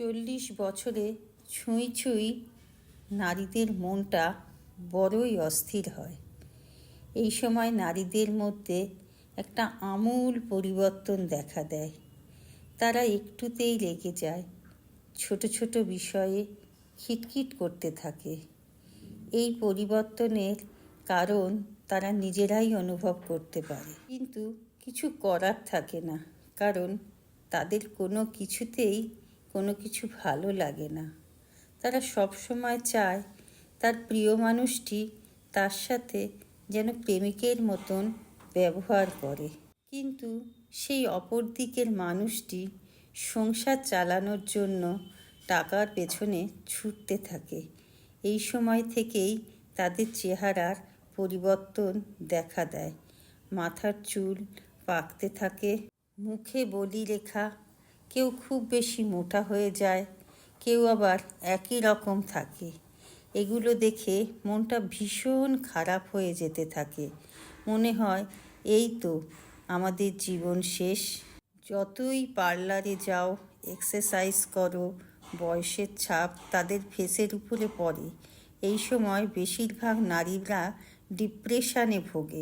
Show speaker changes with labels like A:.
A: চল্লিশ বছরে ছুঁই ছুঁই নারীদের মনটা বড়ই অস্থির হয়। এই সময় নারীদের মধ্যে একটা আমূল পরিবর্তন দেখা দেয়। তারা একটুতেই রেগে যায়, ছোট ছোট বিষয়ে খিটখিট করতে থাকে। এই পরিবর্তনের কারণ তারা নিজেরাই অনুভব করতে পারে। কিন্তু কিছু করার থাকে না, কারণ তাদের কোনো কিছুতেই কোনো কিছু ভালো লাগে না। তারা সব সময় চায় তার প্রিয় মানুষটি তার সাথে যেন প্রেমিকের মতন ব্যবহার করে। কিন্তু সেই অপর দিকের মানুষটি সংসার চালানোর জন্য টাকার পেছনে ছুটতে থাকে। এই সময় থেকেই তাদের চেহারার পরিবর্তন দেখা দেয়। মাথার চুল পাকতে থাকে, মুখে বলি রেখা কেউ খুব বেশি মোটা হয়ে যায়, কেউ আবার একই রকম থাকে। এগুলো দেখে মনটা ভীষণ খারাপ হয়ে যেতে থাকে। মনে হয়, এই তো আমাদের জীবন শেষ। যতই পার্লারে যাও, এক্সারসাইজ করো, বয়সের ছাপ তাদের ফেসের উপরে পড়ে। এই সময় বেশিরভাগ নারীরা ডিপ্রেশনে ভোগে।